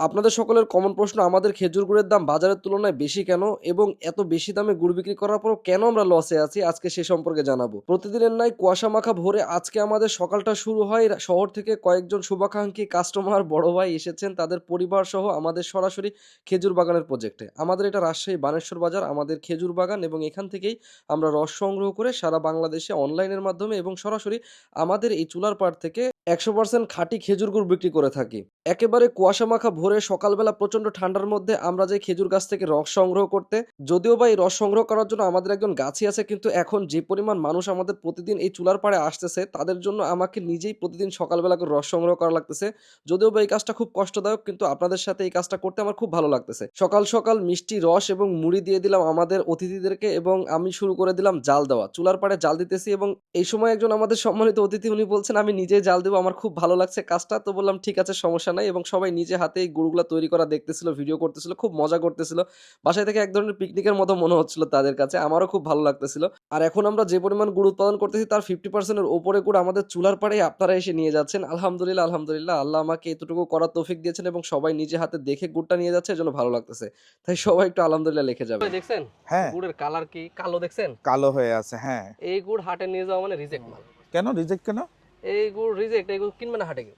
আপনাদের সকলের কমন প্রশ্ন, আমাদের খেজুর গুড়ের দাম বাজারের তুলনায় বেশি কেন এবং এত বেশি দামে গুড় বিক্রি করার পরও কেন আমরা লসে আছি? আজকে সে সম্পর্কে জানাব। প্রতিদিনের নাই কুয়াশা মাখা ভোরে আজকে আমাদের সকালটা শুরু হয় শহর থেকে কয়েকজন শুভাকাঙ্ক্ষী কাস্টমার বড় ভাই এসেছেন। তাদের পরিবার সহ আমাদের সরাসরি খেজুর বাগানের প্রজেক্টে আমাদের এটা রাজশাহী বানেশ্বর বাজার, আমাদের খেজুর বাগান এবং এখান থেকেই আমরা রস সংগ্রহ করে সারা বাংলাদেশে অনলাইনের মাধ্যমে এবং সরাসরি আমাদের এই চুলার পাড় থেকে একশো পার্সেন্ট খাঁটি খেজুর গুড় বিক্রি করে থাকি। একেবারে কুয়াশা মাখা ভোরে সকালবেলা প্রচণ্ড ঠান্ডার মধ্যে আমরা যাই খেজুর গাছ থেকে রস সংগ্রহ করতে, যদিও বা এই রস সংগ্রহ করার জন্য আমাদের একজন গাছই আছে, কিন্তু এখন যে পরিমাণ মানুষ আমাদের প্রতিদিন এই চুলার পাড়ে আসতেছে, তাদের জন্য আমাকে নিজেই প্রতিদিন সকালবেলা করে রস সংগ্রহ করা লাগতেছে। যদিও বা এই কাজটা খুব কষ্টদায়ক, কিন্তু আপনাদের সাথে এই কাজটা করতে আমার খুব ভালো লাগতেছে। সকাল সকাল মিষ্টি রস এবং মুড়ি দিয়ে দিলাম আমাদের অতিথিদেরকে এবং আমি শুরু করে দিলাম জাল দেওয়া। চুলার পাড়ে জাল দিতেছি এবং এই সময় একজন আমাদের সম্মানিত অতিথি, উনি বলছেন, আমি নিজেই জাল দেবো, আমার খুব ভালো লাগছে কাজটা। তো বললাম, ঠিক আছে, সমস্যা নাই। এবং সবাই নিজে হাতে এই গুড়গুলো তৈরি করা দেখতেছিল ভিডিও করতেছিল খুব মজা করতেছিল। বাসায় থেকে এক ধরনের পিকনিকের মতো মনে হচ্ছিল তাদের কাছে আমারও খুব ভালো লাগতেছিল। আর এখন আমরা যে পরিমাণ গুড় উৎপাদন করতেছি তার ফিফটি পার্সেন্টের ওপরে গুড় আমাদের চুলার পাড়ে আপনারা এসে নিয়ে যাচ্ছেন। আলহামদুলিল্লাহ আলহামদুলিল্লাহ আল্লাহ আমাকে এতটুকু করার তৌফিক দিয়েছেন এবং সবাই নিজে হাতে দেখে গুড়টা নিয়ে যাচ্ছে এজন্য ভালো লাগতেছে। তাই সবাই একটু আলহামদুলিল্লাহ লিখে যাবে। দেখছেন? হ্যাঁ। গুড়ের কালার কি? কালো দেখছেন? কালো হয়ে আছে হ্যাঁ। এই গুড় হাটে নিয়ে যাওয়া মানে রিজেক্ট মাল। কেন রিজেক্ট কেন? এই গুড় রিজেক্ট এই গুড় কিনবে না হাটে কেউ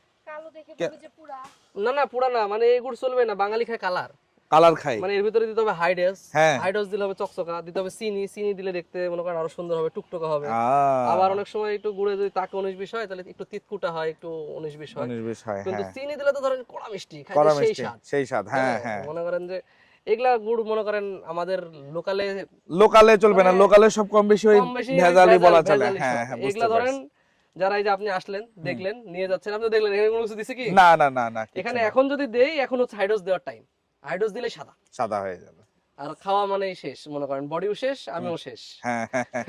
না না পুরা না মানে এই গুড় চলবে না বাঙালি খায় কালার। কালার খাই মানে এর ভিতরে দিতে হবে হাইডেস হ্যাঁ। হাইডস দিলে হবে চকচকা দিতে হবে চিনি চিনি দিলে দেখতে মনে করেন আরও সুন্দর হবে টুকটকা হবে। আবার অনেক সময় একটু গুড়ে যদি তাকে উনিশ বিশ হয় তাহলে একটু তিতকুটা হয় একটু উনিশ বিশ হয়। উনিশ হয় কিন্তু হ্যাঁ। চিনি দিলে তো ধরেন কড়া মিষ্টি কড়া সেই মিষ্টি স্বাদ। সেই স্বাদ হ্যাঁ হ্যাঁ। মনে করেন যে এগুলা গুড় মনে করেন আমাদের লোকালে লোকালে চলবে না মানে লোকালে সব কম বেশি ভেজালি বলা চলে হ্যাঁ হ্যাঁ এগুলা ধরেন যারা এই যে আপনি আসলেন দেখলেন নিয়ে যাচ্ছেন আপনি দেখলেন এখানে কোনো কিছু দিছে কি? না না না না এখানে এখন যদি দেই এখন হচ্ছে হাইড্রোস দেওয়ার টাইম হাইড্রোস দিলে সাদা। সাদা হয়ে যাবে। আর খাওয়া মানেই শেষ মনে করেন। বডিও শেষ আমিও শেষ। হ্যাঁ হ্যাঁ হ্যাঁ।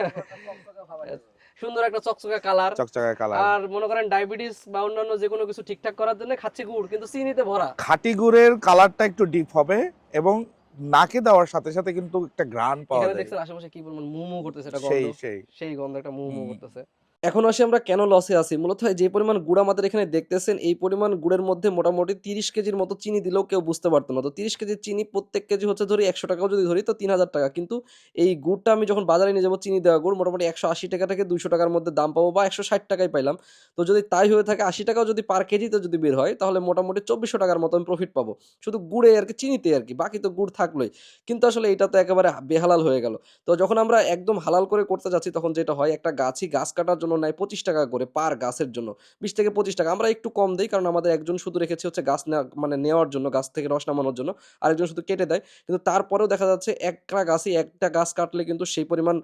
সুন্দর একটা চকচকে কালার চকচকে কালার আর মনে করেন ডায়াবেটিস বা অন্যান্য যে কোনো কিছু ঠিকঠাক করার জন্য খাচ্ছি গুড় কিন্তু চিনিতে ভরা। খাঁটি গুড়ের কালারটা একটু ডিপ হবে এবং নাকে দেওয়ার সাথে সাথে কিন্তু একটা ঘ্রাণ পাওয়া এখানে যায়। দেখছেন আশেপাশে কি বলব মু মু করতেছে এটা সেই গন্ধ। সেই। সেই গন্ধ একটা মু মু হুম। করতেছে। এখন আসি আমরা কেন লসে আছি? মূলত যে পরিমাণ গুড় আমাদের এখানে দেখতেছেন, এই পরিমাণ গুড়ের মধ্যে মোটামুটি তিরিশ কেজির মতো চিনি দিলেও কেউ বুঝতে পারতো না। তো তিরিশ কেজির চিনি প্রত্যেক কেজি হচ্ছে ধরি একশো টাকাও যদি ধরি, তো তিন হাজার টাকা। কিন্তু এই গুড়টা আমি যখন বাজারে নিয়ে যাব, চিনি দেওয়া গুড়, মোটামুটি একশো আশি টাকা থেকে দুশো টাকার মধ্যে দাম পাবো বা একশো ষাট টাকায় পাইলাম। তো যদি তাই হয়ে থাকে, আশি টাকাও যদি পার কেজিতে যদি বের হয়, তাহলে মোটামুটি চব্বিশশো টাকার মতো আমি প্রফিট পাবো। শুধু গুড়ে আর কি চিনিতে আর কি, বাকি তো গুড় থাকলোই। কিন্তু আসলে এটা তো একেবারে বেহালাল হয়ে গেল। তো যখন আমরা একদম হালাল করে করতে যাচ্ছি, তখন যেটা হয়, একটা গাছই গাছ কাটার জন্য নেয় পঁচিশ টাকা করে পার গাছের জন্য। বিশ থেকে পঁচিশ টাকা। আমরা একটু কম দিই কারণ আমাদের একজন শুধু রেখেছি হচ্ছে গাছ মানে নেওয়ার জন্য, গাছ থেকে রস নামানোর জন্য। আরেকজন শুধু কেটে দেয়। কিন্তু তারপরেও দেখা যাচ্ছে একটা গাছই একটা গাছ কাটলে কিন্তু সেই পরিমাণ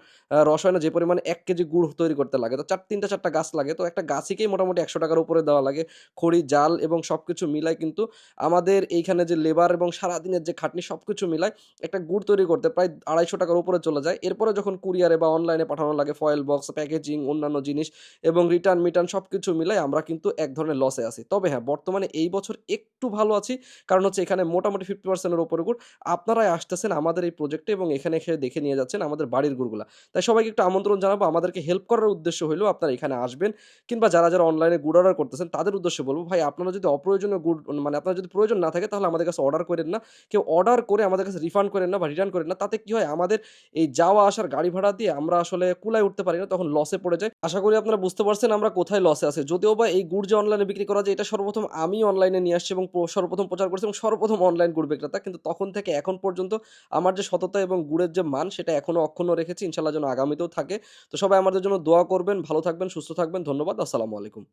রস হয় না, যে পরিমাণ এক কেজি গুড় তৈরি করতে লাগে। তো চার, তিনটা, চারটা গাছ লাগে। তো একটা গাছিকেই মোটামুটি একশো টাকার উপরে দেওয়া লাগে। খড়ি, জাল এবং সব কিছু মিলাই কিন্তু আমাদের এইখানে যে লেবার এবং সারাদিনের যে খাটনি সব কিছু মিলাই একটা গুড় তৈরি করতে প্রায় আড়াইশো টাকার উপরে চলে যায়। এরপরে যখন কুরিয়ারে বা অনলাইনে পাঠানো লাগে, ফয়েল বক্স, প্যাকেজিং, অন্যান্য জিনিস এবং রিটার্ন মিটার্ন সব কিছু মিলাই আমরা কিন্তু এক ধরনের লসে আছি। তবে হ্যাঁ বর্তমানে এই বছর একটু ভালো আছি। কারণ হচ্ছে এখানে মোটামুটি ফিফটি পার্সেন্টের উপরে গুড়। আপনারাই আসতেছেন আমাদের এই প্রজেক্টে এবং এখানে এসে দেখে নিয়ে যাচ্ছেন আমাদের বাড়ির গুড়গুলা। তাই সবাইকে একটু আমন্ত্রণ জানাব। আমাদেরকে হেল্প করার উদ্দেশ্য হলেও আপনারা এখানে আসবেন কিংবা যারা যারা অনলাইনে গুড় অর্ডার করতেছেন তাদের উদ্দেশ্যে বলব, ভাই, আপনারা যদি অপ্রয়োজনীয় গুড় মানে আপনার যদি প্রয়োজন না থাকে তাহলে আমাদের কাছে অর্ডার করেন না। কেউ অর্ডার করে আমাদের কাছে রিফান্ড করেন না বা রিটার্ন করেন না। তাতে কি হয়? আমাদের এই যাওয়া আসার গাড়ি ভাড়া দিয়ে আমরা আসলে কুলায় উঠতে পারি না, তখন লসে পড়ে যায় আশা করি আপনারা বুঝতে পারছেন আমরা কোথায় লসে আছে। যদিও বা এই গুড় যে অনলাইনে বিক্রি করা যায়, এটা সর্বপ্রথম আমি অনলাইনে নিয়ে আসছি এবং প্র- সর্বপ্রথম প্রচার করছি এবং সর্বপ্রথম অনলাইন গুড় বিক্রেতা। কিন্তু তখন থেকে এখন পর্যন্ত আমার যে সততা এবং গুড়ের যে মান, সেটা এখনও অক্ষুণ্ণ রেখেছি। ইনশাল্লাহ যেন আগামীতেও থাকে। তো সবাই আমাদের জন্য দোয়া করবেন, ভালো থাকবেন, সুস্থ থাকবেন। ধন্যবাদ, আসসালামু আলাইকুম।